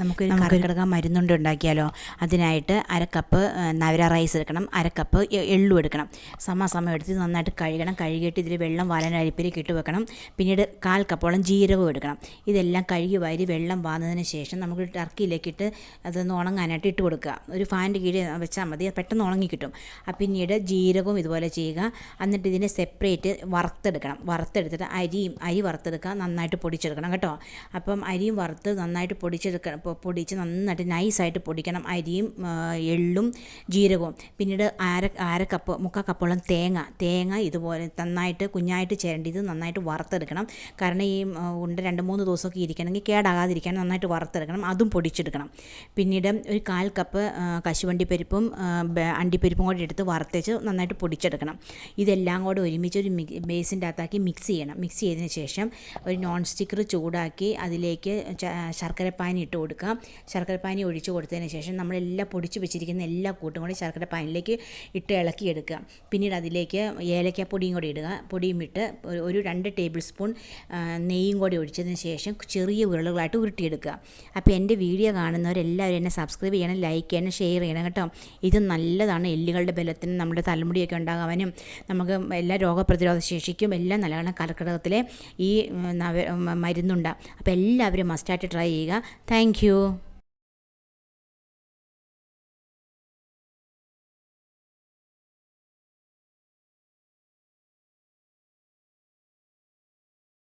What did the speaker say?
നമുക്കൊരു കർക്കിടക മരുന്നുണ്ട് ഉണ്ടാക്കിയാലോ? അതിനായിട്ട് അരക്കപ്പ് നവര റൈസ് എടുക്കണം. അരക്കപ്പ് എള്ളു എടുക്കണം. സമാസമയം എടുത്ത് നന്നായിട്ട് കഴുകണം. കഴുകിയിട്ട് ഇതിൽ വെള്ളം വാലനരിപ്പിലേക്ക് ഇട്ട് വെക്കണം. പിന്നീട് കാൽ കപ്പോളം ജീരകവും എടുക്കണം. ഇതെല്ലാം കഴുകി വാരി വെള്ളം വാന്നതിന് ശേഷം നമുക്ക് ടർക്കിയിലേക്ക് ഇട്ട് അതൊന്ന് ഉണങ്ങാനായിട്ട് ഇട്ട് കൊടുക്കുക. ഒരു ഫാനിന്റെ കീഴിൽ വെച്ചാൽ മതി. പെട്ടെന്ന് ഉണങ്ങി കിട്ടും. പിന്നീട് ജീരകവും ഇതുപോലെ ചെയ്യുക. എന്നിട്ട് ഇതിനെ സെപ്പറേറ്റ് വറുത്തെടുക്കണം. വറുത്തെടുത്തിട്ട് അരിയും അരി വറുത്തെടുക്കുക. നന്നായിട്ട് പൊടിച്ചെടുക്കണം കേട്ടോ. അപ്പം അരിയും വറുത്ത് നന്നായിട്ട് പൊടിച്ചെടുക്കണം പൊടിച്ച് നന്നായിട്ട് നൈസായിട്ട് പൊടിക്കണം. അരിയും എള്ളും ജീരകവും. പിന്നീട് അര അര കപ്പ് കപ്പോളം തേങ്ങ. തേങ്ങ ഇതുപോലെ നന്നായിട്ട് കുഞ്ഞായിട്ട് ചേരേണ്ടി ഇത് നന്നായിട്ട് വറുത്തെടുക്കണം. കാരണം ഈ ഉണ്ട് രണ്ട് മൂന്ന് ദിവസമൊക്കെ ഇരിക്കണമെങ്കിൽ കേടാകാതിരിക്കാൻ നന്നായിട്ട് വറുത്തെടുക്കണം. അതും പൊടിച്ചെടുക്കണം. പിന്നീട് ഒരു കാൽ കപ്പ് കശുവണ്ടി പരിപ്പും അണ്ടിപ്പരിപ്പും കൂടി എടുത്ത് വറുത്തേച്ച് നന്നായിട്ട് പൊടിച്ചെടുക്കണം. ഇതെല്ലാം കൂടെ ഒരുമിച്ച് ഒരു ബേസിന്റെ അകത്താക്കി മിക്സ് ചെയ്യണം. മിക്സ് ചെയ്തതിന് ശേഷം ഒരു നോൺ സ്റ്റിക്കർ ചൂടാക്കി അതിലേക്ക് ശർക്കരപ്പാനി ഇട്ട് കൊടുക്കുക. ശർക്കരപ്പാനി ഒഴിച്ച് കൊടുത്തതിന് ശേഷം നമ്മളെല്ലാം പൊടിച്ച് വെച്ചിരിക്കുന്ന എല്ലാ കൂട്ടും കൂടി ശർക്കരപ്പാനിലേക്ക് ഇട്ട് ഇളക്കിയെടുക്കുക പിന്നീട് അതിലേക്ക് ഏലക്കാപ്പൊടിയും കൂടി ഇടുക. പൊടിയും ഇട്ട് ഒരു- രണ്ട് ടേബിൾ സ്പൂൺ നെയ്യും കൂടി ഒഴിച്ചതിന് ശേഷം ചെറിയ ഉരുളകളായിട്ട് ഉരുട്ടിയെടുക്കുക. അപ്പോൾ എന്റെ വീഡിയോ കാണുന്നവരെല്ലാവരും എന്നെ സബ്സ്ക്രൈബ് ചെയ്യണം ലൈക്ക് ചെയ്യണം ഷെയർ ചെയ്യണം കേട്ടോ. ഇത് നല്ലതാണ്. എല്ലുകളുടെ ബലത്തിന് നമ്മുടെ തലമുടിയൊക്കെ ഉണ്ടാകാനും നമുക്ക് എല്ലാ രോഗപ്രതിരോധ ശേഷിക്കും എല്ലാം നല്ലതാണ്. കർക്കിടകത്തിലെ ഈ മരുന്നുണ്ട്. അപ്പോൾ എല്ലാവരും മസ്റ്റായിട്ട് ട്രൈ ചെയ്യുക. Thank chưa?